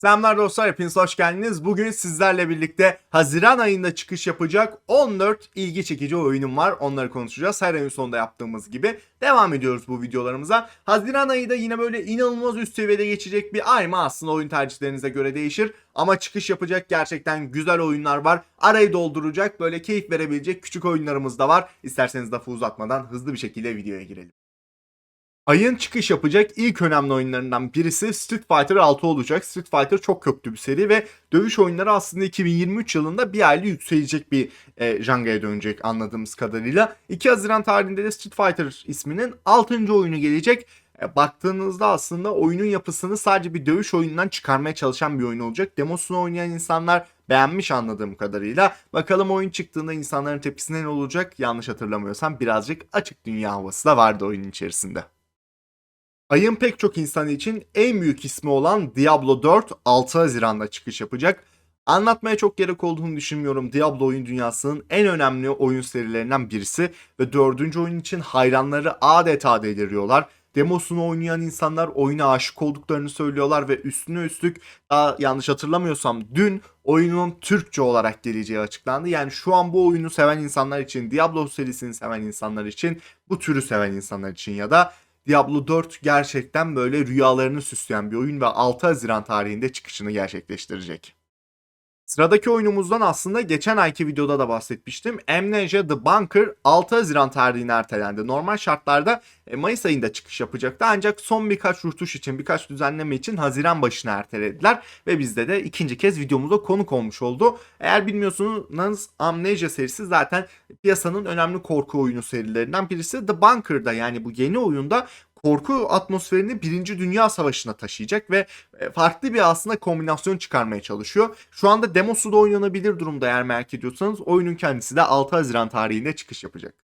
Selamlar dostlar hepiniz hoş geldiniz. Bugün sizlerle birlikte Haziran ayında çıkış yapacak 14 ilgi çekici oyunum var. Onları konuşacağız. Her ayın sonunda yaptığımız gibi devam ediyoruz bu videolarımıza. Haziran ayı da yine böyle inanılmaz üst seviyede geçecek bir ay mı aslında oyun tercihlerinize göre değişir. Ama çıkış yapacak gerçekten güzel oyunlar var. Arayı dolduracak böyle keyif verebilecek küçük oyunlarımız da var. İsterseniz lafı uzatmadan hızlı bir şekilde videoya girelim. Ayın çıkış yapacak ilk önemli oyunlarından birisi Street Fighter 6 olacak. Street Fighter çok köklü bir seri ve dövüş oyunları aslında 2023 yılında bir aylı yükselecek bir e, jangaya dönecek anladığımız kadarıyla. 2 Haziran tarihinde de Street Fighter isminin 6. oyunu gelecek. E, baktığınızda aslında oyunun yapısını sadece bir dövüş oyunundan çıkarmaya çalışan bir oyun olacak. Demosunu oynayan insanlar beğenmiş anladığım kadarıyla. Bakalım oyun çıktığında insanların tepkisi ne olacak? Yanlış hatırlamıyorsam birazcık açık dünya havası da vardı oyunun içerisinde. Ayın pek çok insanı için en büyük ismi olan Diablo 4 6 Haziran'da çıkış yapacak. Anlatmaya çok gerek olduğunu düşünmüyorum. Diablo oyun dünyasının en önemli oyun serilerinden birisi ve dördüncü oyun için hayranları adeta deliriyorlar. Demosunu oynayan insanlar oyuna aşık olduklarını söylüyorlar ve üstüne üstlük daha yanlış hatırlamıyorsam dün oyunun Türkçe olarak geleceği açıklandı. Yani şu an bu oyunu seven insanlar için, Diablo serisini seven insanlar için, bu türü seven insanlar için ya da Diablo 4 gerçekten böyle rüyalarını süsleyen bir oyun ve 6 Haziran tarihinde çıkışını gerçekleştirecek. Sıradaki oyunumuzdan aslında geçen ayki videoda da bahsetmiştim. Amnesia The Bunker 6 Haziran tarihine ertelendi. Normal şartlarda e, Mayıs ayında çıkış yapacaktı ancak son birkaç rutuş için birkaç düzenleme için Haziran başına ertelediler ve bizde de ikinci kez videomuza konuk olmuş oldu. Eğer bilmiyorsanız Amnesia serisi zaten piyasanın önemli korku oyunu serilerinden birisi. The Bunker'da yani bu yeni oyunda korku atmosferini Birinci Dünya Savaşı'na taşıyacak ve e, farklı bir aslında kombinasyon çıkarmaya çalışıyor. Şu anda demosu da oynanabilir durumda eğer merak ediyorsanız. Oyunun kendisi de 6 Haziran tarihinde çıkış yapacak.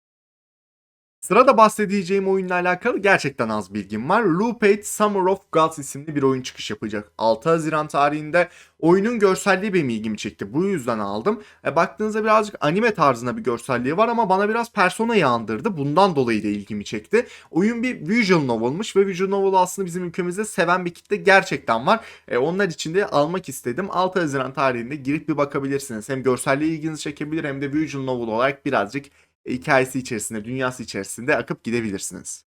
Sırada bahsedeceğim oyunla alakalı gerçekten az bilgim var. Loop 8 Summer of Gods isimli bir oyun çıkış yapacak. 6 Haziran tarihinde oyunun görselliği benim ilgimi çekti. Bu yüzden aldım. E, baktığınızda birazcık anime tarzında bir görselliği var ama bana biraz Persona'yı andırdı. Bundan dolayı da ilgimi çekti. Oyun bir visual novel'mış ve visual novel aslında bizim ülkemizde seven bir kitle gerçekten var. E, onlar için de almak istedim. 6 Haziran tarihinde girip bir bakabilirsiniz. Hem görselliği ilginizi çekebilir hem de visual novel olarak birazcık hikayesi içerisinde, dünyası içerisinde akıp gidebilirsiniz.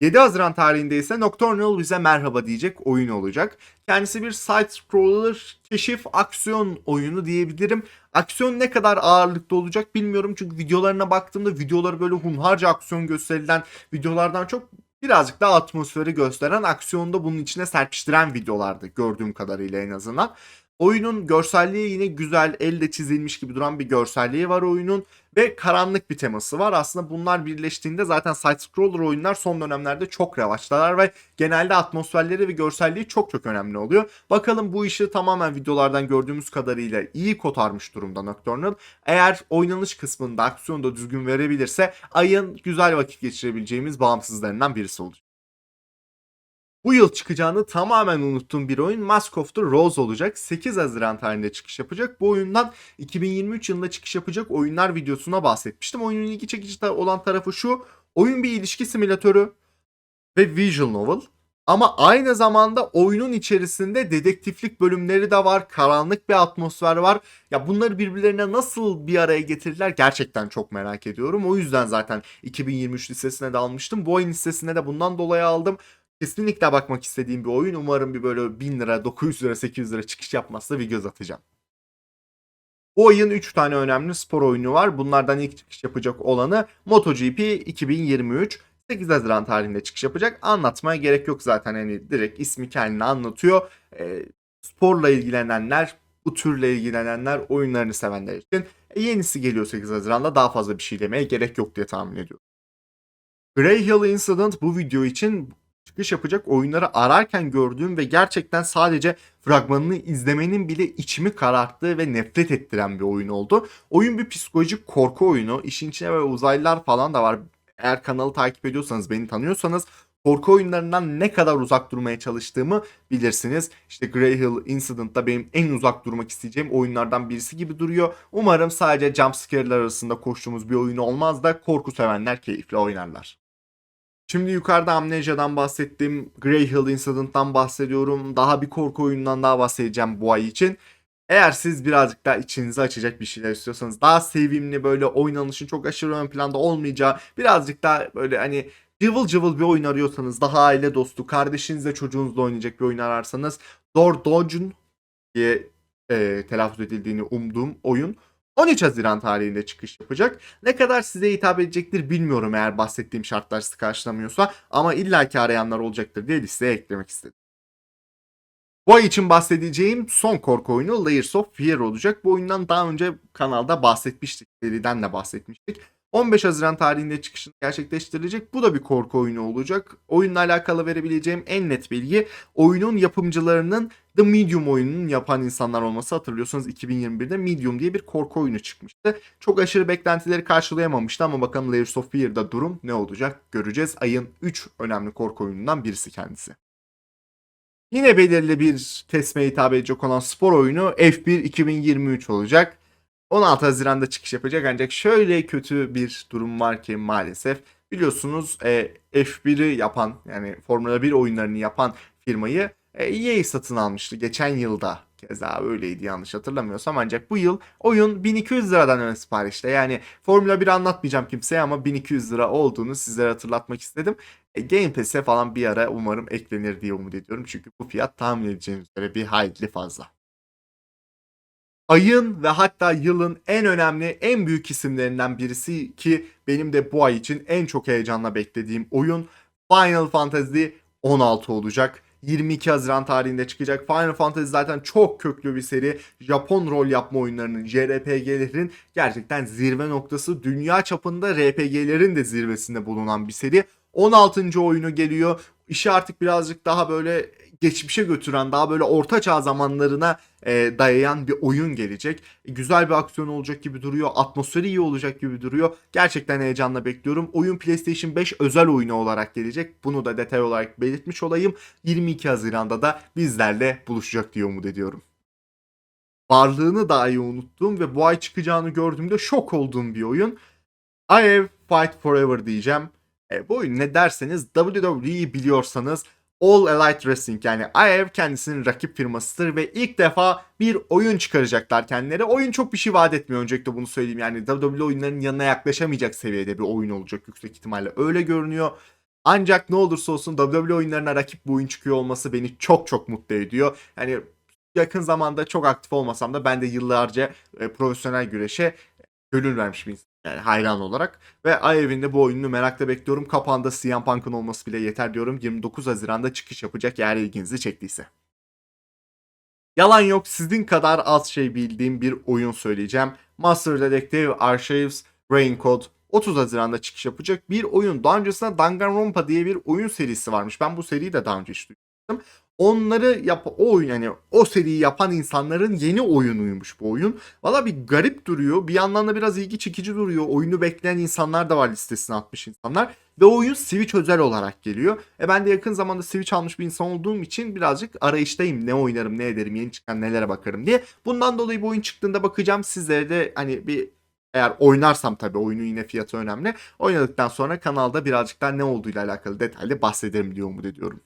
7 Haziran tarihinde ise Nocturnal bize merhaba diyecek oyun olacak. Kendisi bir side-scroller keşif aksiyon oyunu diyebilirim. Aksiyon ne kadar ağırlıkta olacak bilmiyorum çünkü videolarına baktığımda videoları böyle hunharca aksiyon gösterilen videolardan çok birazcık daha atmosferi gösteren aksiyonda bunun içine serpiştiren videolardı gördüğüm kadarıyla en azından. Oyunun görselliği yine güzel, elle çizilmiş gibi duran bir görselliği var oyunun ve karanlık bir teması var. Aslında bunlar birleştiğinde zaten side-scroller oyunlar son dönemlerde çok revaçtalar ve genelde atmosferleri ve görselliği çok çok önemli oluyor. Bakalım bu işi tamamen videolardan gördüğümüz kadarıyla iyi kotarmış durumda Nocturnal. Eğer oynanış kısmında aksiyonu da düzgün verebilirse ayın güzel vakit geçirebileceğimiz bağımsızlarından birisi olacak. Bu yıl çıkacağını tamamen unuttuğum bir oyun Mask of the Rose olacak. 8 Haziran tarihinde çıkış yapacak. Bu oyundan 2023 yılında çıkış yapacak oyunlar videosuna bahsetmiştim. Oyunun ilgi çekici olan tarafı şu. Oyun bir ilişki simülatörü ve visual novel. Ama aynı zamanda oyunun içerisinde dedektiflik bölümleri de var. Karanlık bir atmosfer var. Ya bunları birbirlerine nasıl bir araya getirirler gerçekten çok merak ediyorum. O yüzden zaten 2023 listesine de almıştım. Bu oyun listesine de bundan dolayı aldım. Kesinlikle bakmak istediğim bir oyun. Umarım bir böyle 1000 lira, 900 lira, 800 lira çıkış yapmazsa bir göz atacağım. Bu ayın 3 tane önemli spor oyunu var. Bunlardan ilk çıkış yapacak olanı MotoGP 2023. 8 Haziran tarihinde çıkış yapacak. Anlatmaya gerek yok zaten hani direkt ismi kendini anlatıyor. E, sporla ilgilenenler, bu türle ilgilenenler, oyunlarını sevenler için e, yenisi geliyor 8 Haziran'da daha fazla bir şey demeye gerek yok diye tahmin ediyorum. Grey Hill Incident bu video için çıkış yapacak oyunları ararken gördüğüm ve gerçekten sadece fragmanını izlemenin bile içimi kararttığı ve nefret ettiren bir oyun oldu. Oyun bir psikolojik korku oyunu. İşin içine böyle uzaylılar falan da var. Eğer kanalı takip ediyorsanız, beni tanıyorsanız korku oyunlarından ne kadar uzak durmaya çalıştığımı bilirsiniz. İşte Grey Hill Incident da benim en uzak durmak isteyeceğim oyunlardan birisi gibi duruyor. Umarım sadece jumpscare'lar arasında koştuğumuz bir oyun olmaz da korku sevenler keyifle oynarlar. Şimdi yukarıda Amnesia'dan bahsettim. Grey Hill Incident'tan bahsediyorum. Daha bir korku oyunundan daha bahsedeceğim bu ay için. Eğer siz birazcık daha içinizi açacak bir şeyler istiyorsanız daha sevimli böyle oynanışın çok aşırı ön planda olmayacağı birazcık daha böyle hani cıvıl cıvıl bir oyun arıyorsanız daha aile dostu kardeşinizle çocuğunuzla oynayacak bir oyun ararsanız Door Dungeon diye e, telaffuz edildiğini umduğum oyun 13 Haziran tarihinde çıkış yapacak. Ne kadar size hitap edecektir bilmiyorum eğer bahsettiğim şartlar sizi karşılamıyorsa ama illaki arayanlar olacaktır diye listeye eklemek istedim. Bu ay için bahsedeceğim son korku oyunu Layers of Fear olacak. Bu oyundan daha önce kanalda bahsetmiştik. Seriden de bahsetmiştik. 15 Haziran tarihinde çıkışını gerçekleştirilecek. Bu da bir korku oyunu olacak. Oyunla alakalı verebileceğim en net bilgi oyunun yapımcılarının The Medium oyununu yapan insanlar olması hatırlıyorsanız 2021'de Medium diye bir korku oyunu çıkmıştı. Çok aşırı beklentileri karşılayamamıştı ama bakalım Layers of Fear'da durum ne olacak göreceğiz. Ayın 3 önemli korku oyunundan birisi kendisi. Yine belirli bir kesmeye hitap edecek olan spor oyunu F1 2023 olacak. 16 Haziran'da çıkış yapacak ancak şöyle kötü bir durum var ki maalesef biliyorsunuz e, F1'i yapan yani Formula 1 oyunlarını yapan firmayı e, EA satın almıştı geçen yılda. Keza öyleydi yanlış hatırlamıyorsam ancak bu yıl oyun 1200 liradan ön siparişte. Yani Formula 1 anlatmayacağım kimseye ama 1200 lira olduğunu sizlere hatırlatmak istedim. E, Game Pass'e falan bir ara umarım eklenir diye umut ediyorum. Çünkü bu fiyat tahmin edeceğiniz üzere bir hayli fazla ayın ve hatta yılın en önemli, en büyük isimlerinden birisi ki benim de bu ay için en çok heyecanla beklediğim oyun Final Fantasy 16 olacak. 22 Haziran tarihinde çıkacak. Final Fantasy zaten çok köklü bir seri. Japon rol yapma oyunlarının, JRPG'lerin gerçekten zirve noktası. Dünya çapında RPG'lerin de zirvesinde bulunan bir seri. 16. oyunu geliyor. İşi artık birazcık daha böyle geçmişe götüren daha böyle orta çağ zamanlarına e, dayayan bir oyun gelecek. E, güzel bir aksiyon olacak gibi duruyor. Atmosferi iyi olacak gibi duruyor. Gerçekten heyecanla bekliyorum. Oyun PlayStation 5 özel oyunu olarak gelecek. Bunu da detay olarak belirtmiş olayım. 22 Haziran'da da bizlerle buluşacak diye umut ediyorum. Varlığını dahi unuttuğum ve bu ay çıkacağını gördüğümde şok olduğum bir oyun. I have Fight Forever diyeceğim. E, bu oyun ne derseniz WWE'yi biliyorsanız All Elite Wrestling yani IF kendisinin rakip firmasıdır ve ilk defa bir oyun çıkaracaklar kendileri. Oyun çok bir şey vaat etmiyor öncelikle bunu söyleyeyim. Yani WWE oyunlarının yanına yaklaşamayacak seviyede bir oyun olacak yüksek ihtimalle. Öyle görünüyor. Ancak ne olursa olsun WWE oyunlarına rakip bir oyun çıkıyor olması beni çok çok mutlu ediyor. Yani yakın zamanda çok aktif olmasam da ben de yıllarca e, profesyonel güreşe gönül vermiş bir. Yani hayran olarak. Ve Ay evinde bu oyununu merakla bekliyorum. Kapağında CM Punk'ın olması bile yeter diyorum. 29 Haziran'da çıkış yapacak eğer ilginizi çektiyse. Yalan yok sizin kadar az şey bildiğim bir oyun söyleyeceğim. Master Detective Archives Rain Code 30 Haziran'da çıkış yapacak bir oyun. Daha öncesinde Danganronpa diye bir oyun serisi varmış. Ben bu seriyi de daha önce hiç duymadım onları yap o oyun yani o seriyi yapan insanların yeni oyunuymuş bu oyun. Valla bir garip duruyor. Bir yandan da biraz ilgi çekici duruyor. Oyunu bekleyen insanlar da var listesine atmış insanlar. Ve oyun Switch özel olarak geliyor. E ben de yakın zamanda Switch almış bir insan olduğum için birazcık arayıştayım. Ne oynarım, ne ederim, yeni çıkan nelere bakarım diye. Bundan dolayı bu oyun çıktığında bakacağım. Sizlere de hani bir eğer oynarsam tabii oyunun yine fiyatı önemli. Oynadıktan sonra kanalda birazcık daha ne olduğuyla alakalı detaylı bahsederim diye umut ediyorum.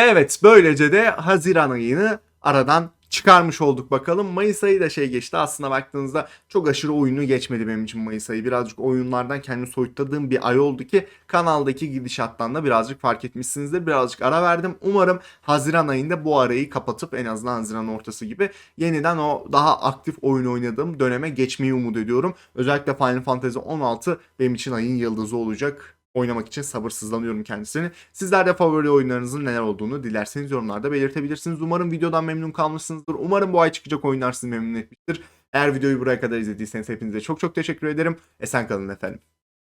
Ve evet böylece de Haziran ayını aradan çıkarmış olduk bakalım. Mayıs ayı da şey geçti aslında baktığınızda çok aşırı oyunu geçmedi benim için Mayıs ayı. Birazcık oyunlardan kendimi soyutladığım bir ay oldu ki kanaldaki gidişattan da birazcık fark etmişsinizdir. Birazcık ara verdim. Umarım Haziran ayında bu arayı kapatıp en azından Haziran ortası gibi yeniden o daha aktif oyun oynadığım döneme geçmeyi umut ediyorum. Özellikle Final Fantasy 16 benim için ayın yıldızı olacak oynamak için sabırsızlanıyorum kendisini. Sizler de favori oyunlarınızın neler olduğunu dilerseniz yorumlarda belirtebilirsiniz. Umarım videodan memnun kalmışsınızdır. Umarım bu ay çıkacak oyunlar sizi memnun etmiştir. Eğer videoyu buraya kadar izlediyseniz hepinize çok çok teşekkür ederim. Esen kalın efendim.